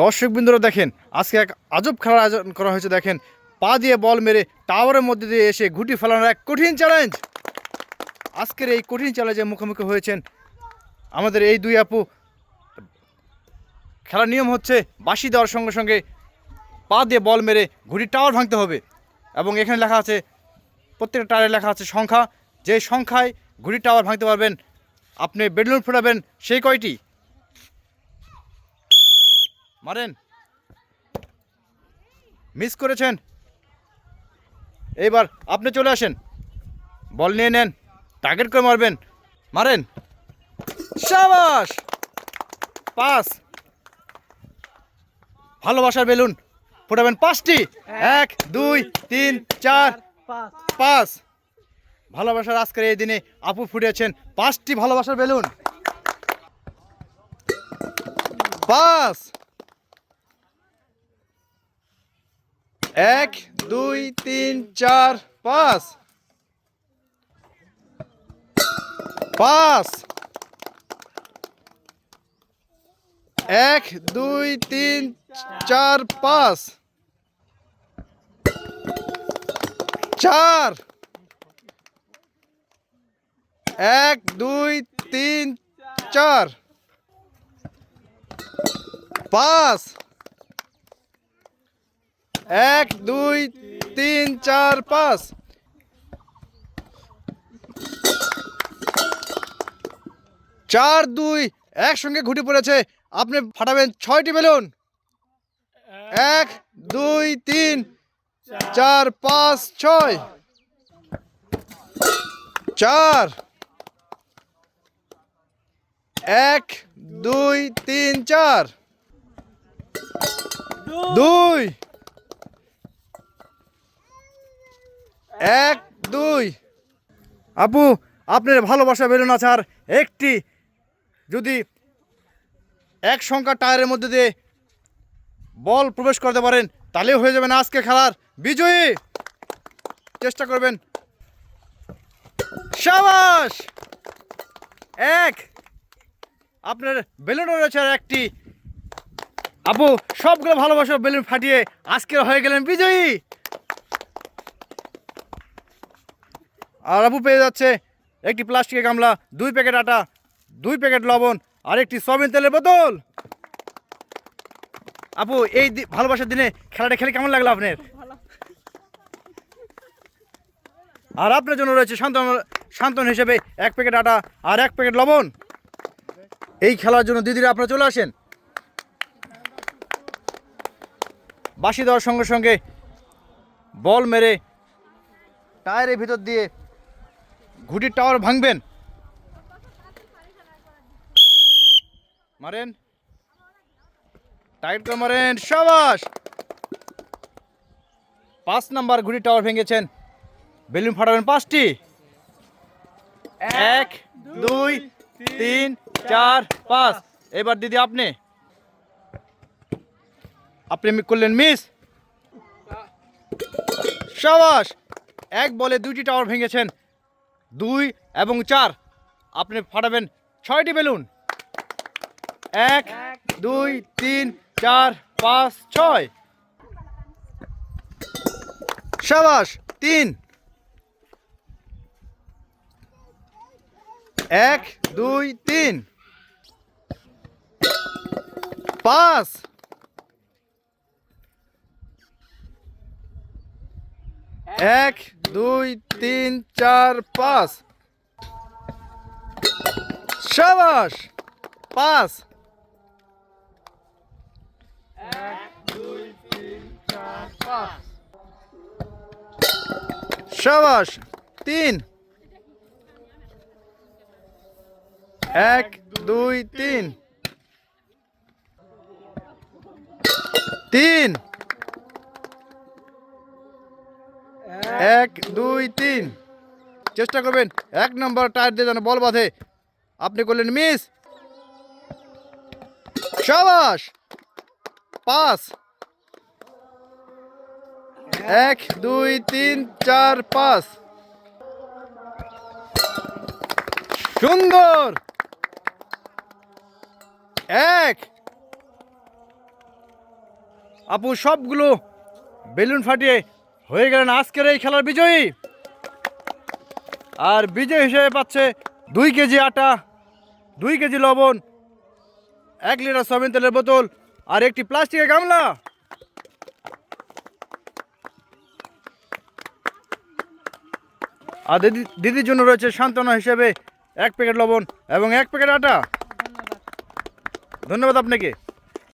দর্শক বিন্দুরা দেখেন, আজকে এক আজব খেলার আয়োজন করা হয়েছে, দেখেন। পা দিয়ে বল মেরে টাওয়ারের মধ্যে দিয়ে এসে ঘুটি ফেলানোর এক কঠিন চ্যালেঞ্জ আজকের এই কঠিন চ্যালেঞ্জের মুখোমুখি হয়েছেন আমাদের এই দুই আপু। খেলার নিয়ম হচ্ছে বাঁশি দেওয়ার সঙ্গে সঙ্গে পা দিয়ে বল মেরে ঘুড়ি টাওয়ার ভাঙতে হবে এবং এখানে লেখা আছে, প্রত্যেকটা টায়ারে লেখা আছে সংখ্যা। যে সংখ্যায় ঘুড়ি টাওয়ার ভাঙতে পারবেন, আপনি বেলুন ফোটাবেন, সেই কয়টি? মারেন। মিস করেছেন। এইবার আপনি চলে আসেন। বল নিয়ে নেন। টার্গেট করে মারবেন। মারেন। সাবাস! পাস। ভালোবাসার বেলুন। ফোটাবেন পাঁচটি। এক, দুই, তিন, চার। পাঁচ ভালোবাসার আজকের এই দিনে আপু ফুটিয়েছেন পাঁচটি ভালোবাসার বেলুন। পাঁচ এক, দুই, তিন, চার, পাঁচ। পাঁচ। এক, দুই, তিন, চার, পাঁচ। চার। এক, দুই, তিন, চার। পাঁচ। এক, দুই, তিন, চার, পাঁচ। চার, দুই, একসঙ্গে ঘুটি পড়েছে। আপনি ফাটাবেন ছয়টি বেলুন। এক, দুই, তিন, চার, পাঁচ, ছয়। চার। এক, দুই, তিন, চার। দুই। এক, দুই। আপু, আপনার ভালোবাসা বেলুন আছে আর একটি, যদি এক সংখ্যা টায়ারের মধ্যে দিয়ে বল প্রবেশ করতে পারেন, তাহলেও হয়ে যাবেন আজকে খেলার বিজয়ী। চেষ্টা করবেন। সাবাস! এক। আপনার বেলুন রয়েছে আর একটি। আপু, সবগুলো ভালোবাসা বেলুন ফাটিয়ে আজকে হয়ে গেলেন বিজয়ী। আর আপু পেয়ে যাচ্ছে একটি প্লাস্টিকের গামলা দুই প্যাকেট আটা দুই প্যাকেট লবণ আর একটি সয়াবিন তেলের বোতল। আপু এই ভালোবাসার দিনে খেলাটা খেলে কেমন লাগল আপনার? আর আপনার জন্য রয়েছে শান্তন শান্তন হিসেবে এক প্যাকেট আটা আর এক প্যাকেট লবণ। এই খেলার জন্য দিদিরা আপনারা চলে আসেন। বাঁশি দেওয়ার সঙ্গে সঙ্গে বল মেরে টায়ারের ভিতর দিয়ে ঘুটির টাওয়ার ভাঙবেন। মারেন। টাইট মারেন। সাবাস! পাঁচ নাম্বার ঘুড়ি টাওয়ার ভেঙেছেন। বেলুন ফাটাবেন পাঁচটি। এক, দুই, তিন, চার, পাঁচ। এবার দিদি আপনি। আপনি করলেন মিস। সাবাস! এক বলে দুইটি টাওয়ার ভেঙেছেন। দুই এবং চার। আপনি ফাটাবেন ছয়টি বেলুন। এক, দুই, তিন, চার, পাঁচ, ছয়। সাবাস, তিন। এক, দুই, তিন। পাঁচ। এক দুই তিন চার পাঁচ। সাবাস পাঁচ। সাবাস তিন। এক দুই তিন। তিন। এক, দুই, তিন। চেষ্টা করবেন। এক নম্বর টায়ার দিয়ে যেন বল বাঁধে। আপনি করলেন মিস। সাবাস। পাঁচ এক, দুই, তিন, চার, পাঁচ। সুন্দর। এক। আপু সবগুলো বেলুন ফাটিয়ে হয়ে গেলেন আজকের এই খেলার বিজয়ী। আর বিজয় হিসেবে পাচ্ছে দুই কেজি আটা, দুই কেজি লবণ, এক লিটার সয়াবিন তেলের বোতল আর একটি প্লাস্টিকের গামলা। আর দিদি, দিদির জন্য রয়েছে সান্ত্বনা হিসেবে এক প্যাকেট লবণ এবং এক প্যাকেট আটা। ধন্যবাদ। আপনাকে।